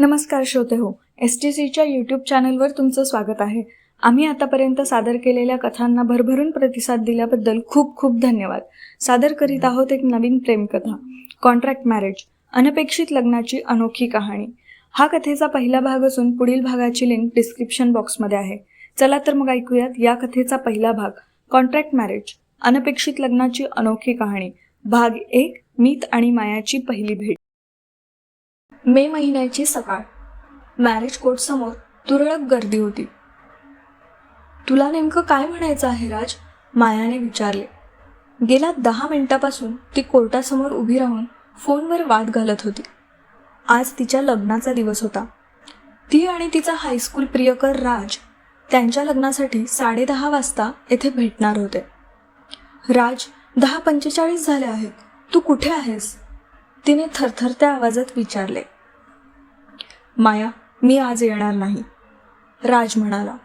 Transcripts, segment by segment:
नमस्कार श्रोते हो एस टी सीच्या यूट्यूब चॅनलवर तुमचं स्वागत आहे. आम्ही आतापर्यंत सादर केलेल्या कथांना भरभरून प्रतिसाद दिल्याबद्दल खूप खूप धन्यवाद. सादर करीत आहोत एक नवीन प्रेमकथा कॉन्ट्रॅक्ट मॅरेज अनपेक्षित लग्नाची अनोखी कहाणी. हा कथेचा पहिला भाग असून पुढील भागाची लिंक डिस्क्रिप्शन बॉक्समध्ये आहे. चला तर मग ऐकूयात या कथेचा पहिला भाग कॉन्ट्रॅक्ट मॅरेज अनपेक्षित लग्नाची अनोखी कहाणी. भाग एक मीत आणि मायाची पहिली भेट. मे महिन्याची सकाळ. मॅरेज कोर्ट समोर तुरळक गर्दी होती. तुला नेमकं काय म्हणायचं आहे राज? मायाने विचारले. गेल्या दहा मिनिटापासून ती कोर्टासमोर उभी राहून फोनवर वाद घालत होती. आज तिच्या लग्नाचा दिवस होता. ती आणि तिचा हायस्कूल प्रियकर राज त्यांच्या लग्नासाठी साडेदहा वाजता येथे भेटणार होते. राज दहा पंचेचाळीस झाले आहेत. तू कुठे आहेस? तिने थरथरत्या आवाजात विचारले माया मी आज येणार नाही. राज म्हणाला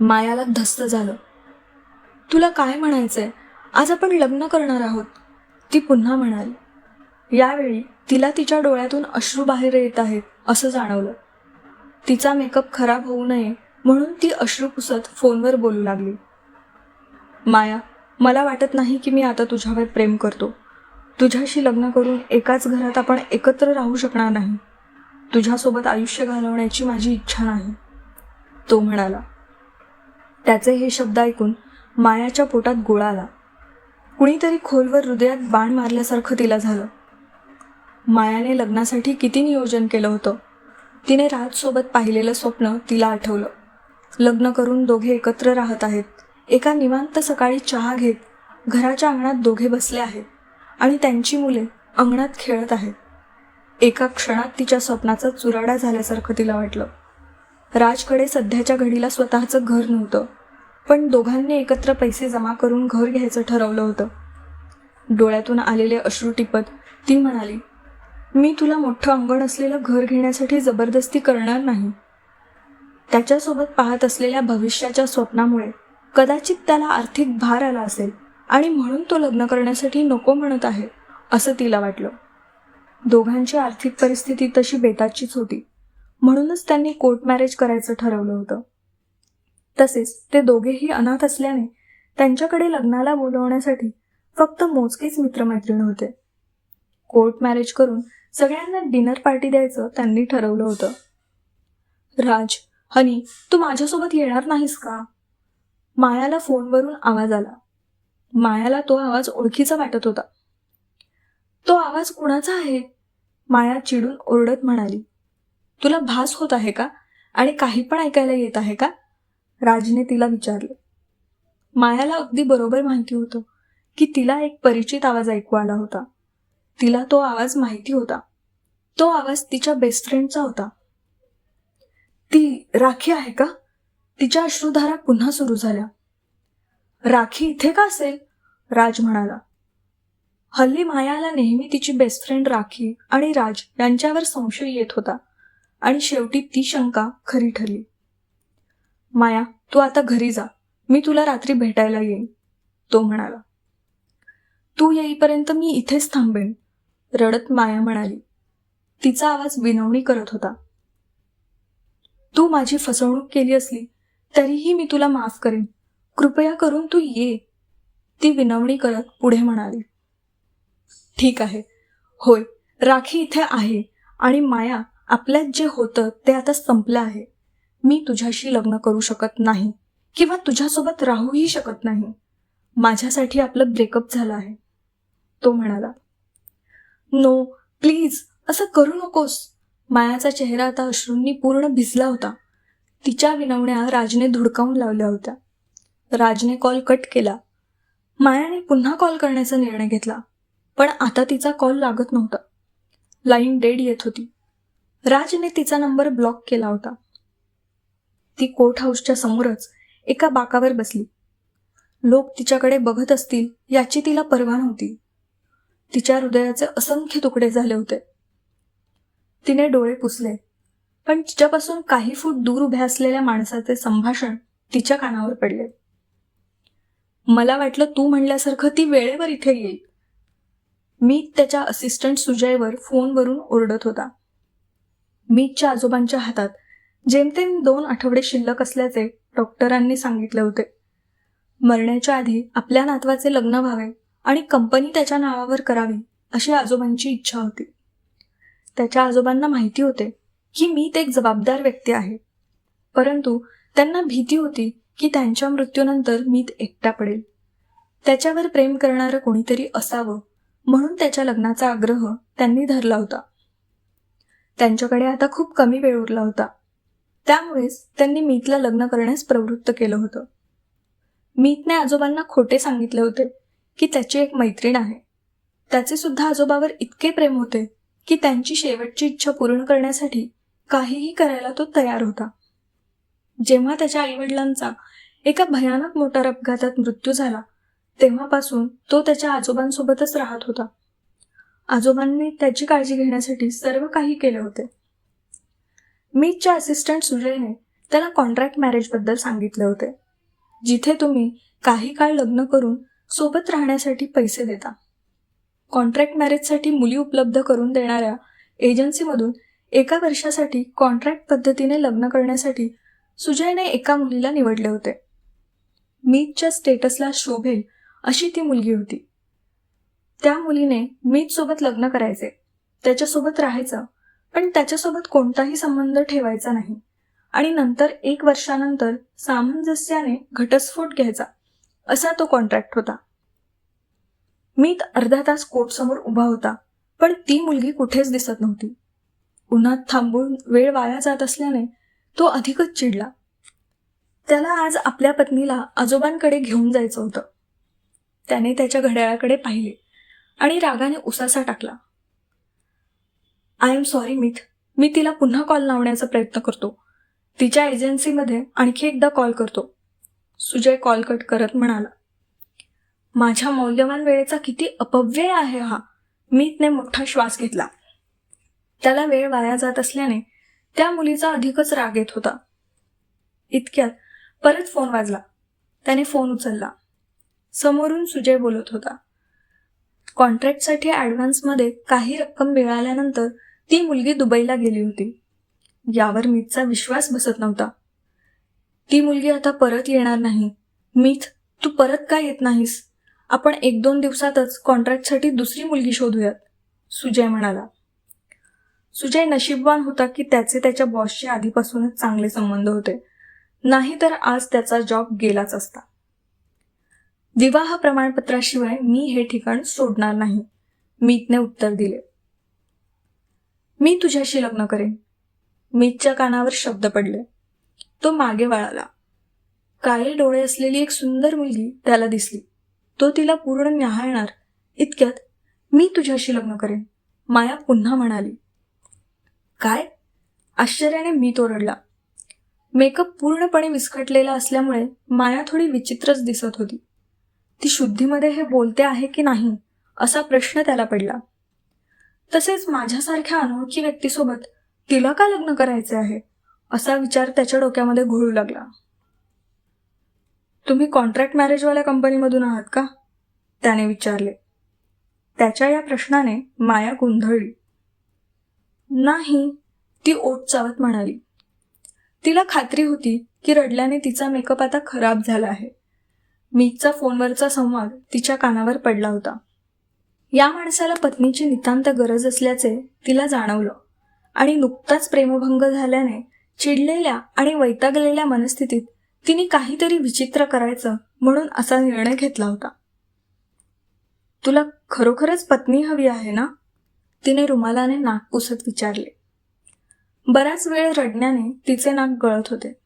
मायाला धस्त झालं. तुला काय म्हणायचंय? आज आपण लग्न करणार आहोत. ती पुन्हा म्हणाली यावेळी तिला तिच्या डोळ्यातून अश्रू बाहेर येत आहेत असं जाणवलं. तिचा मेकअप खराब होऊ नये म्हणून ती अश्रू पुसत फोनवर बोलू लागली. माया मला वाटत नाही की मी आता तुझ्यावर प्रेम करतो. तुझ्याशी लग्न करून एकाच घरात आपण एकत्र राहू शकणार नाही. तुझ्यासोबत आयुष्य घालवण्याची माझी इच्छा नाही. तो म्हणाला. त्याचे हे शब्द ऐकून मायाच्या पोटात गोळा आला. कुणीतरी खोलवर हृदयात बाण मारल्यासारखं तिला झालं. मायाने लग्नासाठी किती नियोजन केलं होतं? तिने राजसोबत पाहिलेलं स्वप्न तिला आठवलं. लग्न करून दोघे एकत्र राहत आहेत. एका निवांत सकाळी चहा घेत घराच्या अंगणात दोघे बसले आहेत. आणि त्यांची मुले अंगणात खेळत आहेत. एका क्षणात तिच्या स्वप्नाचा चुराडा झाल्यासारखं तिला वाटलं. राजकडे सध्याच्या घडीला स्वतःचं घर नव्हतं पण दोघांनी एकत्र पैसे जमा करून घर घ्यायचं ठरवलं होतं. डोळ्यातून आलेले अश्रू टिपत ती म्हणाली मी तुला मोठं अंगण असलेलं घर घेण्यासाठी जबरदस्ती करणार नाही. त्याच्यासोबत पाहत असलेल्या भविष्याच्या स्वप्नामुळे कदाचित त्याला आर्थिक भार आला असेल. आणि म्हणून तो लग्न करण्यासाठी नको म्हणत आहे असं तिला वाटलं. दोघांची आर्थिक परिस्थिती तशी बेताचीच होती. म्हणूनच त्यांनी कोर्ट मॅरेज करायचं ठरवलं होतं. तसेच ते दोघेही अनाथ असल्याने त्यांच्याकडे लग्नाला बोलवण्यासाठी फक्त मोजकेच मित्रमैत्रीण होते. कोर्ट मॅरेज करून सगळ्यांना डिनर पार्टी द्यायचं त्यांनी ठरवलं होतं. राज हनी तू माझ्यासोबत येणार नाहीस का? मायाला फोनवरून आवाज आला. मायाला तो आवाज ओळखीचा वाटत होता. तो आवाज कुणाचा आहे? माया चिडून ओरडत म्हणाली. तुला भास होत आहे का? आणि काही पण ऐकायला येत आहे का? राजने तिला विचारले. मायाला अगदी बरोबर माहिती होतं की तिला एक परिचित आवाज ऐकू आला होता. तिला तो आवाज माहिती होता. तो आवाज तिच्या बेस्ट फ्रेंडचा होता. ती राखी आहे का? तिच्या अश्रुधारा पुन्हा सुरू झाल्या. राखी इथे का असेल? राज म्हणाला. हल्ली मायाला नेहमी तिची बेस्ट फ्रेंड राखी आणि राज यांच्यावर संशय येत होता आणि शेवटी ती शंका खरी ठरली. माया तू आता घरी जा. मी तुला रात्री भेटायला येईन. तो म्हणाला. तू येईपर्यंत मी इथेच थांबेन. रडत माया म्हणाली. तिचा आवाज विनवणी करत होता. तू माझी फसवणूक केली असली तरीही मी तुला माफ करेन. कृपया करून तू ये. ती विनवणी करत पुढे म्हणाली. ठीक आहे. होय राखी इथे आहे आणि माया आपल्यात जे होतं ते आता संपलं आहे. मी तुझ्याशी लग्न करू शकत नाही किंवा तुझ्यासोबत राहूही शकत नाही. माझ्यासाठी आपलं ब्रेकअप झालं आहे. तो म्हणाला. नो प्लीज असं करू नकोस. मायाचा चेहरा आता अश्रूंनी पूर्ण भिजला होता. तिच्या विनवण्या राजने धुडकावून लावल्या होत्या. राजने कॉल कट केला. मायाने पुन्हा कॉल करण्याचा निर्णय घेतला. पण आता तिचा कॉल लागत नव्हता. लाईन डेड येत होती. राजने तिचा नंबर ब्लॉक केला होता. ती कोर्ट हाऊसच्या समोरच एका बाकावर बसली. लोक तिच्याकडे बघत असतील याची तिला पर्वा नव्हती. तिच्या हृदयाचे असंख्य तुकडे झाले होते. तिने डोळे पुसले. पण तिच्यापासून काही फूट दूर उभ्या असलेल्या माणसाचे संभाषण तिच्या कानावर पडले. मला वाटलं तू म्हणल्यासारखं ती वेळेवर इथे येईल. मी त्याच्या असिस्टंट सुजयवर फोनवरून ओरडत होता. मीतच्या आजोबांच्या हातात जेमतेम दोन आठवडे शिल्लक असल्याचे डॉक्टरांनी सांगितले होते. मरण्याच्या आधी आपल्या नातवाचे लग्न व्हावे आणि कंपनी त्याच्या नावावर करावी अशी आजोबांची इच्छा होती. त्याच्या आजोबांना माहिती होते की मीत एक जबाबदार व्यक्ती आहे. परंतु त्यांना भीती होती की त्यांच्या मृत्यूनंतर मीत एकटा पडेल. त्याच्यावर प्रेम करणारं कोणीतरी असावं म्हणून त्याच्या लग्नाचा आग्रह त्यांनी धरला होता. त्यांच्याकडे आता खूप कमी वेळ उरला होता. त्यामुळेच त्यांनी मीतला लग्न करण्यास प्रवृत्त केलं होतं. मीतने आजोबांना खोटे सांगितले होते की त्याची एक मैत्रीण आहे. त्याचे सुद्धा आजोबावर इतके प्रेम होते की त्यांची शेवटची इच्छा पूर्ण करण्यासाठी काहीही करायला तो तयार होता. जेव्हा त्याच्या आईवडिलांचा एका भयानक मोटार अपघातात मृत्यू झाला तेव्हापासून तो त्याच्या आजोबांसोबतच राहत होता. आजोबांनी त्याची काळजी घेण्यासाठी सर्व काही केले होते. मीच्या असिस्टंट सुजयने त्याला कॉन्ट्रॅक्ट मॅरेजबद्दल सांगितले होते जिथे तुम्ही काही काळ लग्न करून सोबत राहण्यासाठी पैसे देता. कॉन्ट्रॅक्ट मॅरेजसाठी मुली उपलब्ध करून देणाऱ्या एजन्सीमधून एका वर्षासाठी कॉन्ट्रॅक्ट पद्धतीने लग्न करण्यासाठी सुजयने एका मुलीला निवडले होते. मीतच्या स्टेटसला शोभेल अशी ती मुलगी होती. त्या मुलीने मीत सोबत लग्न करायचे. त्याच्यासोबत राहायचं. पण त्याच्यासोबत कोणताही संबंध ठेवायचा नाही. आणि नंतर एक वर्षानंतर सामंजस्याने घटस्फोट घ्यायचा. असा तो कॉन्ट्रॅक्ट होता. मीत अर्धा तास कोर्टसमोर उभा होता. पण ती मुलगी कुठेच दिसत नव्हती. उन्हात थांबून वेळ वाया जात असल्याने तो अधिकच चिडला. त्याला आज आपल्या पत्नीला आजोबांकडे घेऊन जायचं होतं. त्याने त्याच्या घड्याळाकडे पाहिले आणि रागाने उसासा टाकला. आय एम सॉरी मिथ. मी तिला पुन्हा कॉल लावण्याचा प्रयत्न करतो. तिच्या एजन्सीमध्ये आणखी एकदा कॉल करतो. सुजय कॉल कट करत म्हणाला. माझ्या मौल्यवान वेळेचा किती अपव्यय आहे हा. मीतने मोठा श्वास घेतला. त्याला वेळ वाया जात असल्याने त्या मुलीचा अधिकच राग येत होता. इतक्यात परत फोन वाजला. त्याने फोन उचलला. समोरून सुजय बोलत होता. कॉन्ट्रॅक्टसाठी ॲडव्हान्समध्ये काही रक्कम मिळाल्यानंतर ती मुलगी दुबईला गेली होती. यावर मीतचा विश्वास बसत नव्हता. ती मुलगी आता परत येणार नाही. मीत तू परत का येत नाहीस? आपण एक दोन दिवसातच कॉन्ट्रॅक्टसाठी दुसरी मुलगी शोधूयात सुजय म्हणाला. सुजय नशीबवान होता की त्याचे त्याच्या बॉसशी आधीपासूनच चांगले संबंध होते. नाहीतर आज त्याचा जॉब गेलाच असता. विवाह प्रमाणपत्राशिवाय मी हे ठिकाण सोडणार नाही. मीतने उत्तर दिले. मी तुझ्याशी लग्न करेन. मीतच्या कानावर शब्द पडले. तो मागे वळाला. काळे डोळे असलेली एक सुंदर मुलगी त्याला दिसली. तो तिला पूर्ण न्याहाळणार. इतक्यात मी तुझ्याशी लग्न करेन. माया पुन्हा म्हणाली. काय? आश्चर्याने मी तोरडला. मेकअप पूर्णपणे विस्कटलेला असल्यामुळे माया थोडी विचित्रच दिसत होती. ती शुद्धीमध्ये हे बोलते आहे की नाही असा प्रश्न त्याला पडला. तसेच माझ्यासारख्या अनोळखी व्यक्तीसोबत तिला का लग्न करायचे आहे? असा विचार त्याच्या डोक्यामध्ये घोळू लागला. तुम्ही कॉन्ट्रॅक्ट मॅरेजवाल्या कंपनीमधून आहात का? त्याने विचारले. त्याच्या या प्रश्नाने माया गोंधळली. नाही ती ओट चावत म्हणाली. तिला खात्री होती की रडल्याने तिचा मेकअप आता खराब झाला आहे. मीतचा फोनवरचा संवाद तिच्या कानावर पडला होता. या माणसाला पत्नीची नितांत गरज असल्याचे तिला जाणवलं आणि नुकताच प्रेमभंग झाल्याने चिडलेल्या आणि वैतागलेल्या मनस्थितीत तिने काहीतरी विचित्र करायचं म्हणून असा निर्णय घेतला होता. तुला खरोखरच पत्नी हवी आहे ना? तिने रुमालाने नाक पुसत विचारले. बराच वेळ रडण्याने तिचे नाक गळत होते.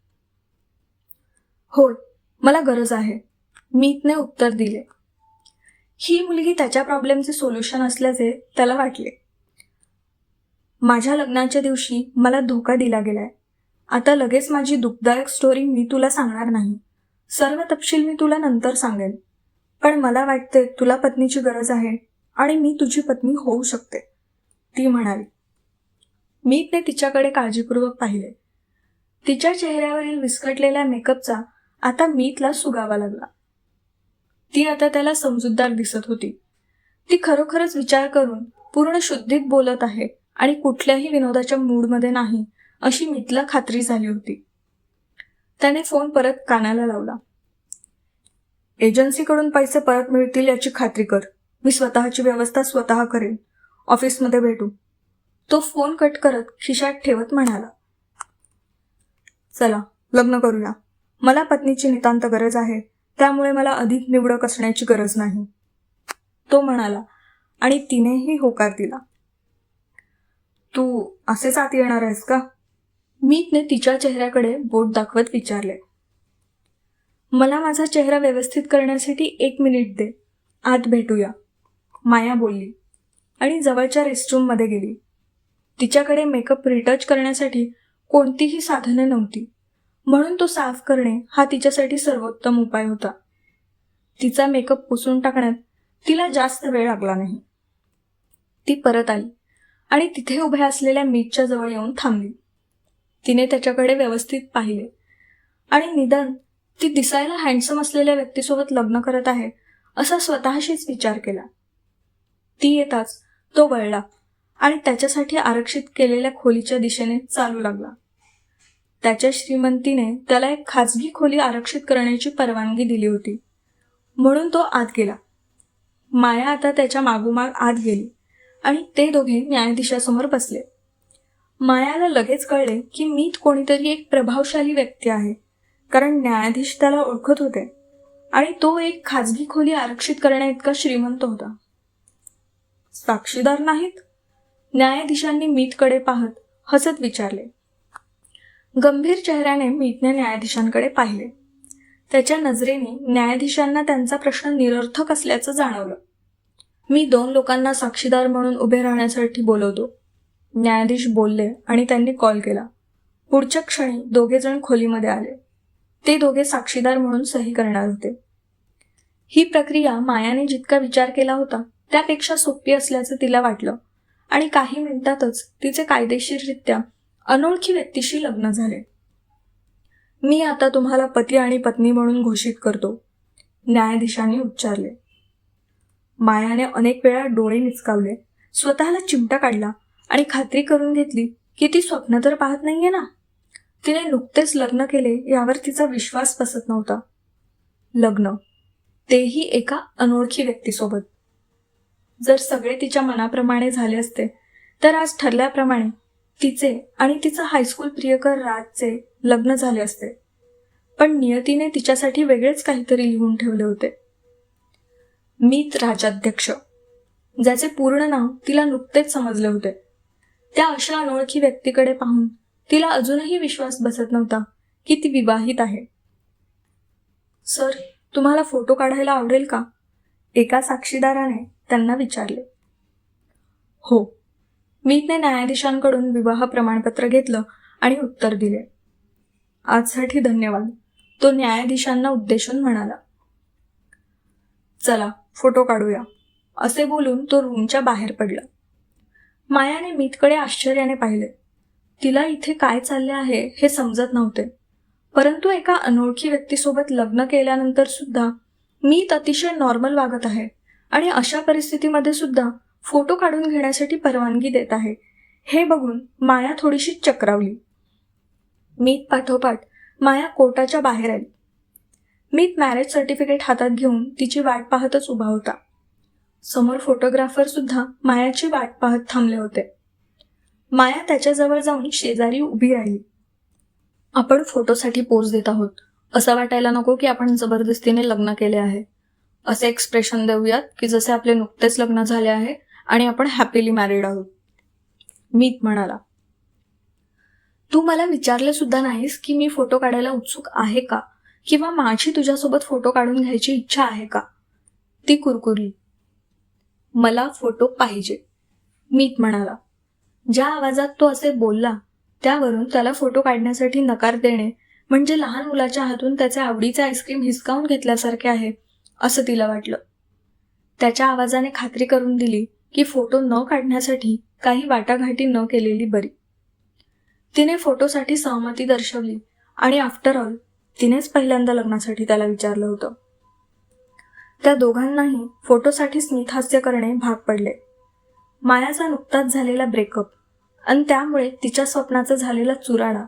होय मला गरज आहे. मीतने उत्तर दिले. ही मुलगी त्याच्या प्रॉब्लेमचे सोल्युशन असल्याचे त्याला वाटले. माझ्या लग्नाच्या दिवशी मला धोका दिला गेलाय. आता लगेच माझी दुःखदायक स्टोरी मी तुला सांगणार नाही. सर्व तपशील मी तुला नंतर सांगेन. पण मला वाटते तुला पत्नीची गरज आहे आणि मी तुझी पत्नी होऊ शकते. ती म्हणाली मीतने तिच्याकडे काळजीपूर्वक पाहिले तिच्या चेहऱ्यावरील विस्कटलेल्या मेकअपचा आता मीतला सुगावा लागला. ती आता त्याला समजूतदार दिसत होती. ती खरोखरच विचार करून पूर्ण शुद्धीत बोलत आहे आणि कुठल्याही विनोदाच्या मूडमध्ये नाही अशी मीतला खात्री झाली होती. त्याने फोन परत कानाला लावला. एजन्सीकडून पैसे परत मिळतील याची खात्री कर. मी स्वतःची व्यवस्था स्वतः करेन. ऑफिसमध्ये भेटू. तो फोन कट करत खिशात ठेवत म्हणाला चला लग्न करूया. मला पत्नीची नितांत गरज आहे त्यामुळे मला अधिक निवडक असण्याची गरज नाही. तो म्हणाला आणि तिनेही होकार दिला तू असेच आत येणार आहेस का? मीतने तिच्या चेहऱ्याकडे बोट दाखवत विचारले मला माझा चेहरा व्यवस्थित करण्यासाठी एक मिनिट दे आत भेटूया माया बोलली. आणि जवळच्या रेस्टरूममध्ये गेली. तिच्याकडे मेकअप रिटच करण्यासाठी कोणतीही साधने नव्हती. म्हणून तो साफ करणे हा तिच्यासाठी सर्वोत्तम उपाय होता. तिचा मेकअप पुसून टाकण्यात तिला जास्त वेळ लागला नाही. ती परत आली आणि तिथे उभ्या असलेल्या मीटच्या जवळ येऊन थांबली. तिने त्याच्याकडे व्यवस्थित पाहिले आणि निदान ती दिसायला हँडसम असलेल्या व्यक्तीसोबत लग्न करत आहे असा स्वतःशीच विचार केला. ती येताच तो वळला आणि त्याच्यासाठी आरक्षित केलेल्या खोलीच्या दिशेने चालू लागला. त्याच्या श्रीमंतीने त्याला एक खाजगी खोली आरक्षित करण्याची परवानगी दिली होती. म्हणून तो आत गेला. माया आता त्याच्या मागोमाग आत गेली आणि ते दोघे न्यायाधीशासमोर बसले. मायाला लगेच कळले की मीत कोणीतरी एक प्रभावशाली व्यक्ती आहे कारण न्यायाधीश त्याला ओळखत होते आणि तो एक खाजगी खोली आरक्षित करण्याइतका श्रीमंत होता. साक्षीदार नाहीत? न्यायाधीशांनी मीतकडे पाहत हसत विचारले. गंभीर चेहऱ्याने मीतने न्यायाधीशांकडे पाहिले. त्याच्या नजरेने न्यायाधीशांना त्यांचा प्रश्न निरर्थक असल्याचं जाणवलं. मी दोन लोकांना साक्षीदार म्हणून उभे राहण्यासाठी बोलवतो. न्यायाधीश बोलले आणि त्यांनी कॉल केला. पुढच्या क्षणी दोघे जण खोलीमध्ये आले. ते दोघे साक्षीदार म्हणून सही करणार होते. ही प्रक्रिया मायाने जितका विचार केला होता त्यापेक्षा सोपी असल्याचं तिला वाटलं. आणि काही मिनिटातच तिचे कायदेशीररित्या अनोळखी व्यक्तीशी लग्न झाले. मी आता तुम्हाला पती आणि पत्नी म्हणून घोषित करतो न्यायाधीशांनी उच्चारले. मायाने अनेक वेळा डोळे निचकावले स्वतःला चिमटा काढला आणि खात्री करून घेतली की ती स्वप्न तर पाहत नाहीये ना. तिने नुकतेच लग्न केले यावर तिचा विश्वास बसत नव्हता. लग्न तेही एका अनोळखी व्यक्तीसोबत. जर सगळे तिच्या मनाप्रमाणे झाले असते तर आज ठरल्याप्रमाणे तिचे आणि तिचं हायस्कूल प्रियकर राजचे लग्न झाले असते. पण नियतीने तिच्यासाठी वेगळेच काहीतरी लिहून ठेवले होते. मीत राजाध्यक्ष ज्याचे पूर्ण नाव तिला नुकतेच समजले होते. त्या अशा अनोळखी व्यक्तीकडे पाहून तिला अजूनही विश्वास बसत नव्हता की ती विवाहित आहे. सर तुम्हाला फोटो काढायला आवडेल का? एका साक्षीदाराने त्यांना विचारले. हो मीतने न्यायाधीशांकडून विवाह प्रमाणपत्र घेतलं आणि उत्तर दिले. आजसाठी धन्यवाद. तो न्यायाधीशांना उद्देशून म्हणाला. चला फोटो काढूया. असे बोलून तो रूमच्या बाहेर पडला. मायाने मीतकडे आश्चर्याने पाहिले. तिला इथे काय चालले आहे हे समजत नव्हते. परंतु एका अनोळखी व्यक्तीसोबत लग्न केल्यानंतर सुद्धा मीत अतिशय नॉर्मल वागत आहे. आणि अशा परिस्थितीमध्ये सुद्धा फोटो काढून घेण्यासाठी परवानगी देत आहे. हे बघून माया थोडीशी चक्रावली. मीत पाठोपाठ माया कोर्टाच्या बाहेर आली. मीत मॅरेज सर्टिफिकेट हातात घेऊन तिची वाट पाहतच उभा होता. समोर फोटोग्राफर सुद्धा मायाची वाट पाहत थांबले होते. माया त्याच्याजवळ जाऊन शेजारी उभी राहिली. आपण फोटोसाठी पोज देत आहोत. असं वाटायला नको की आपण जबरदस्तीने लग्न केले आहे. असे एक्सप्रेशन देऊयात की जसे आपले नुकतेच लग्न झाले आहे आणि आपण हॅपीली मॅरिड आहोत. मीत म्हणाला तू मला विचारले सुद्धा नाहीस की मी फोटो काढायला उत्सुक आहे का? किंवा माझी तुझ्यासोबत फोटो काढून घ्यायची इच्छा आहे का? ती कुरकुरली मला फोटो पाहिजे. मीत म्हणाला ज्या आवाजात तो असे बोलला त्यावरून त्याला फोटो काढण्यासाठी नकार देणे म्हणजे लहान मुलाच्या हातून त्याचे आवडीचे आईस्क्रीम हिसकावून घेतल्यासारखे आहे. असं तिला वाटलं. त्याच्या आवाजाने खात्री करून दिली की फोटो न काढण्यासाठी काही वाटाघाटी न केलेली बरी. तिने फोटोसाठी सहमती दर्शवली आणि आफ्टर ऑल तिनेच पहिल्यांदा लग्नासाठी त्याला विचारलं होतं. त्या दोघांनाही फोटोसाठी स्मितहास्य करणे भाग पडले. मायाचा नुकताच झालेला ब्रेकअप आणि त्यामुळे तिच्या स्वप्नाचा झालेला चुराडा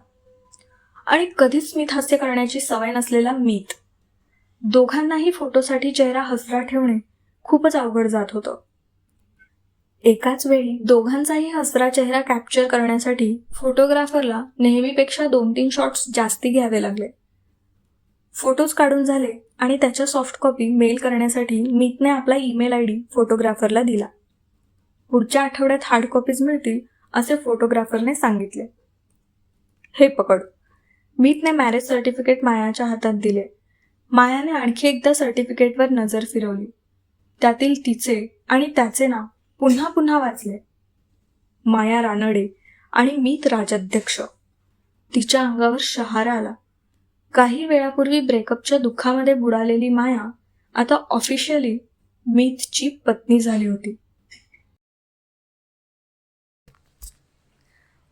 आणि कधीच स्मितहास्य करण्याची सवय नसलेला मीत. दोघांनाही फोटोसाठी चेहरा हसरा ठेवणे खूपच अवघड जात होतं. एकाच वेळी दोघांचाही हसरा चेहरा कॅप्चर करण्यासाठी फोटोग्राफरला नेहमीपेक्षा दोन तीन शॉट्स जास्ती घ्यावे लागले. फोटोज काढून झाले आणि त्याच्या सॉफ्ट कॉपी मेल करण्यासाठी मीतने आपला ईमेल आय डी फोटोग्राफरला दिला. पुढच्या आठवड्यात हार्ड कॉपीज मिळतील असे फोटोग्राफरने सांगितले. हे पकड. मीतने मॅरेज सर्टिफिकेट मायाच्या हातात दिले. मायाने आणखी एकदा सर्टिफिकेटवर नजर फिरवली. त्यातील तिचे आणि त्याचे नाव पुन्हा पुन्हा वाचले. माया रानडे आणि मीत राजाध्यक्ष. तिच्या अंगावर शहारा आला. काही वेळापूर्वी ब्रेकअपच्या दुःखामध्ये बुडालेली माया आता ऑफिशियली मीतची पत्नी झाली होती.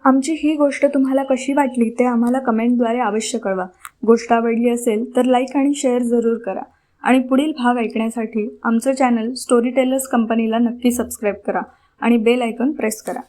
आमची ही गोष्ट तुम्हाला कशी वाटली ते आम्हाला कमेंटद्वारे अवश्य कळवा. गोष्ट आवडली असेल तर लाईक आणि शेअर जरूर करा. आणि पुढील भाग ऐकण्यासाठी आमचं चॅनल स्टोरी टेलर्स कंपनीला नक्की सबस्क्राईब करा आणि बेल आयकॉन प्रेस करा.